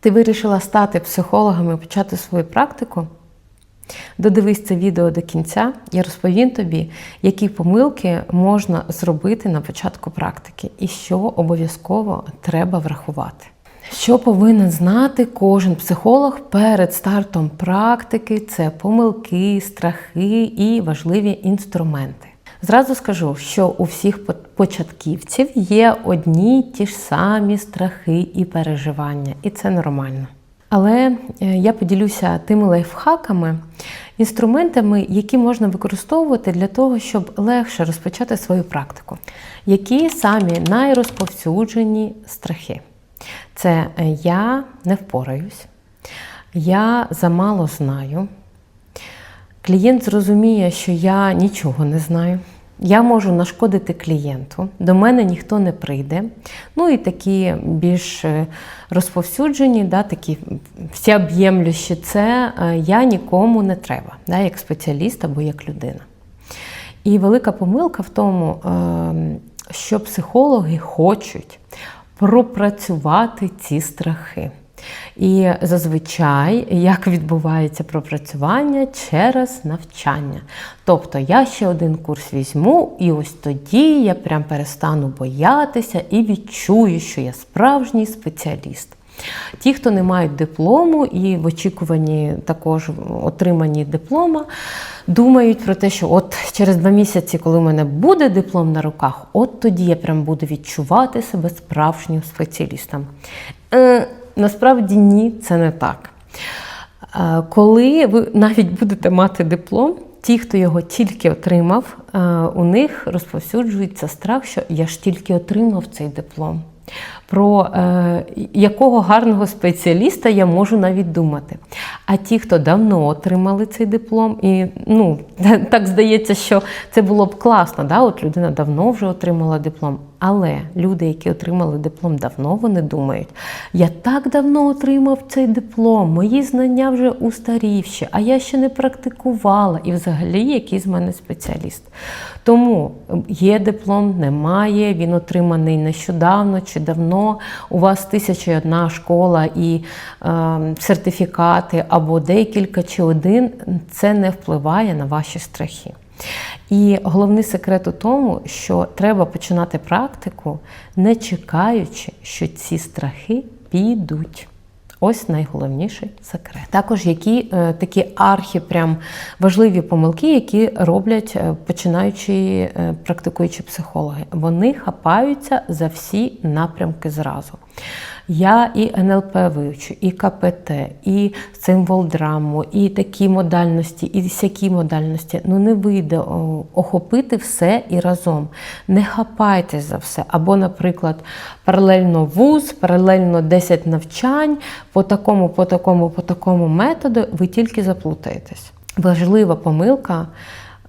Ти вирішила стати психологом і почати свою практику? Додивись це відео до кінця, я розповім тобі, які помилки можна зробити на початку практики і що обов'язково треба врахувати. Що повинен знати кожен психолог перед стартом практики це помилки, страхи і важливі інструменти. Зразу скажу, що у всіх початківців є одні й ті ж самі страхи і переживання, і це нормально. Але е, я поділюся тими лайфхаками, інструментами, які можна використовувати для того, щоб легше розпочати свою практику. Які самі найрозповсюджені страхи? Це е, я не впораюсь, я замало знаю. Клієнт зрозуміє, що я нічого не знаю. Я можу нашкодити клієнту, до мене ніхто не прийде. Ну і такі більш е, розповсюджені, да, такі всеоб'ємлющі, це е, я нікому не треба, да, як спеціаліст або як людина. І велика помилка в тому, е, що психологи хочуть пропрацювати ці страхи. І зазвичай як відбувається пропрацювання через навчання. Тобто я ще один курс візьму, і ось тоді я прям перестану боятися і відчую, що я справжній спеціаліст. Ті, хто не мають диплому і в очікуванні також отриманні диплома, думають про те, що от через два місяці, коли в мене буде диплом на руках, от тоді я прям буду відчувати себе справжнім спеціалістом. Е, насправді ні, це не так. Е, Коли ви навіть будете мати диплом, ті, хто його тільки отримав, е, у них розповсюджується страх, що я ж тільки отримав цей диплом. Про е, якого гарного спеціаліста я можу навіть думати. А ті, хто давно отримали цей диплом, і ну, так здається, що це було б класно, да? от людина давно вже отримала диплом. Але люди, які отримали диплом давно, вони думають, я так давно отримав цей диплом, мої знання вже устарівші, а я ще не практикувала. І взагалі, який з мене спеціаліст. Тому є диплом, немає, він отриманий нещодавно чи давно. У вас тисяча і одна школа і е, сертифікати або декілька чи один, це не впливає на ваші страхи. І головний секрет у тому, що треба починати практику, не чекаючи, що ці страхи підуть. Ось найголовніший секрет. Також які е, такі архі, прям важливі помилки, які роблять е, починаючі е, практикуючі психологи. Вони хапаються за всі напрямки зразу. Я і НЛП вивчу, і КПТ, і символ драму, і такі модальності, і сякі модальності. Ну не вийде охопити все і разом. Не хапайтесь за все. Або, наприклад, паралельно вуз, паралельно 10 навчань, по такому, по такому, по такому методу, ви тільки заплутаєтесь. Важлива помилка.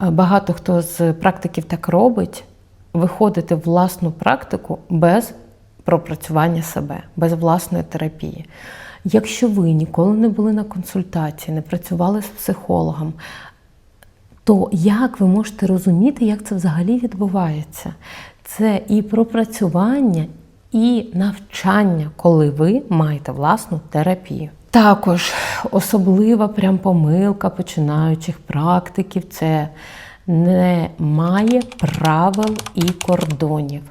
е, Багато хто з практиків так робить, виходити в власну практику без пропрацювання себе, без власної терапії. Якщо ви ніколи не були на консультації, не працювали з психологом, то як ви можете розуміти, як це взагалі відбувається? Це і пропрацювання, і навчання, коли ви маєте власну терапію. Також особлива прям помилка починаючих практиків це немає правил і кордонів.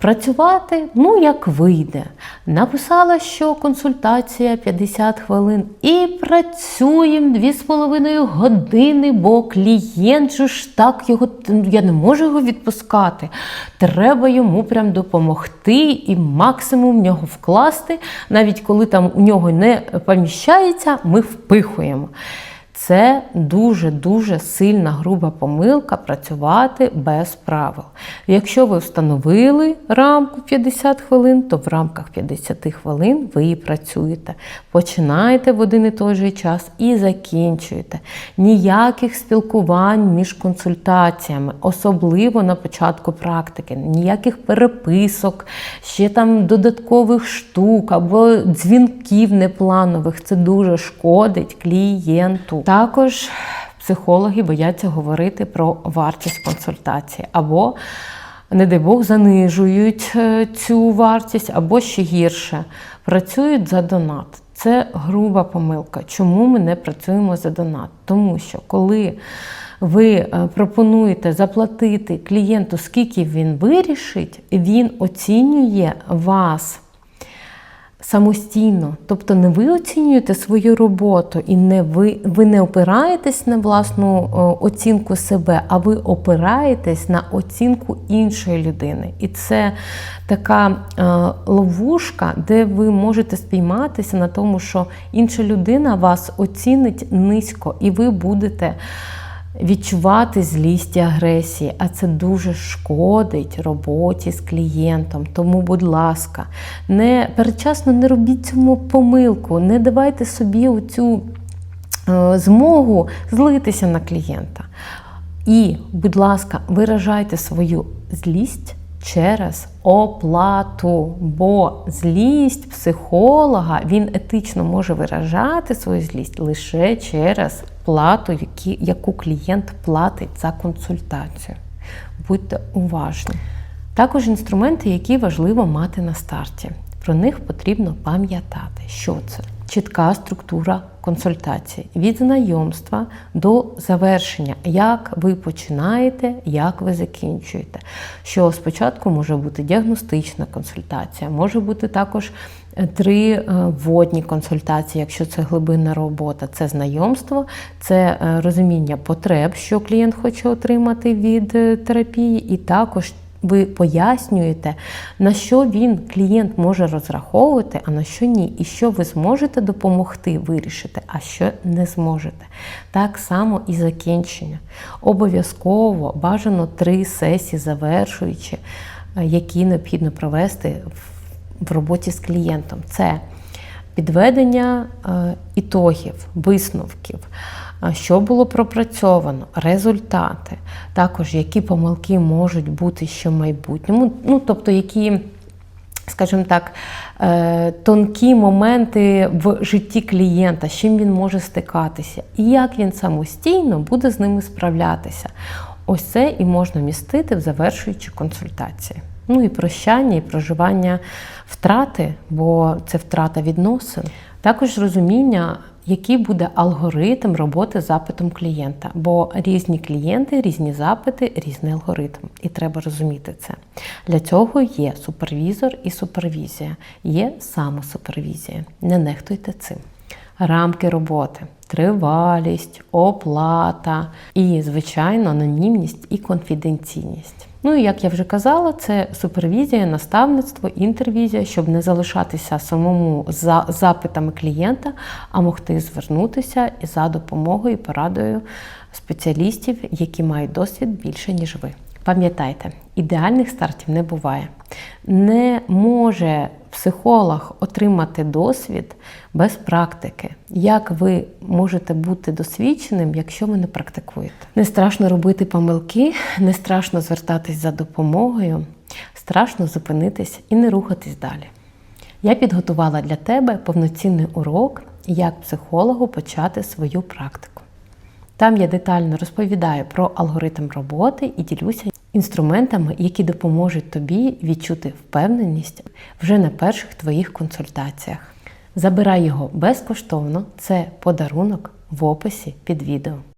Працювати, ну як вийде. Написала, що консультація 50 хвилин, і працюємо 2,5 години, бо клієнт же ж так його я не можу його відпускати. Треба йому прям допомогти і максимум в нього вкласти, навіть коли там у нього не поміщається, ми впихуємо. Це дуже-дуже сильна груба помилка працювати без правил. Якщо ви встановили рамку 50 хвилин, то в рамках 50 хвилин ви і працюєте. Починаєте в один і той же час і закінчуєте. Ніяких спілкувань між консультаціями, особливо на початку практики, ніяких переписок, ще там додаткових штук або дзвінків непланових. Це дуже шкодить клієнту. Також психологи бояться говорити про вартість консультації або, не дай Бог, занижують е, цю вартість, або ще гірше, працюють за донат. Це груба помилка. Чому ми не працюємо за донат? Тому що коли ви е, пропонуєте заплатити клієнту, скільки він вирішить, він оцінює вас самостійно. Тобто не ви оцінюєте свою роботу і не ви, ви не опираєтесь на власну оцінку себе, а ви опираєтесь на оцінку іншої людини. І це така е, ловушка, де ви можете спійматися на тому, що інша людина вас оцінить низько, і ви будете відчувати злість і агресії, а це дуже шкодить роботі з клієнтом. Тому, будь ласка, не передчасно не робіть цьому помилку, не давайте собі оцю е, змогу злитися на клієнта. І, будь ласка, виражайте свою злість через оплату, бо злість психолога він етично може виражати свою злість лише через плату, яку клієнт платить за консультацію. Будьте уважні. Також інструменти, які важливо мати на старті. Про них потрібно пам'ятати, що це чітка структура консультації від знайомства до завершення, як ви починаєте, як ви закінчуєте. Що спочатку може бути діагностична консультація, може бути також три е, вводні консультації, якщо це глибинна робота, це знайомство, це е, розуміння потреб, що клієнт хоче отримати від е, терапії, і також ви пояснюєте, на що він клієнт може розраховувати, а на що ні, і що ви зможете допомогти вирішити, а що не зможете. Так само і закінчення. Обов'язково бажано три сесії, завершуючи, які необхідно провести в роботі з клієнтом. Це підведення ітогів, висновків що було пропрацьовано, результати, також які помилки можуть бути ще в майбутньому, ну тобто які. Скажімо так, е, тонкі моменти в житті клієнта, з чим він може стикатися, і як він самостійно буде з ними справлятися. Ось це і можна містити в завершуючі консультації. Ну і прощання, і проживання втрати, бо це втрата відносин. Також розуміння який буде алгоритм роботи з запитом клієнта. Бо різні клієнти, різні запити, різний алгоритм. І треба розуміти це. Для цього є супервізор і супервізія, є самосупервізія. Не нехтуйте цим. Рамки роботи, тривалість, оплата і, звичайно, анонімність і конфіденційність. Ну і як я вже казала, це супервізія, наставництво, інтервізія, щоб не залишатися самому за запитами клієнта, а могти звернутися за допомогою і порадою спеціалістів, які мають досвід більше, ніж ви. Пам'ятайте, ідеальних стартів не буває. Не може психолог отримати досвід без практики. Як ви можете бути досвідченим, якщо ви не практикуєте? Не страшно робити помилки, не страшно звертатись за допомогою, страшно зупинитись і не рухатись далі. Я підготувала для тебе повноцінний урок, як психологу почати свою практику. Там я детально розповідаю про алгоритм роботи і ділюся інструментами, які допоможуть тобі відчути впевненість вже на перших твоїх консультаціях. Забирай його безкоштовно, це подарунок в описі під відео.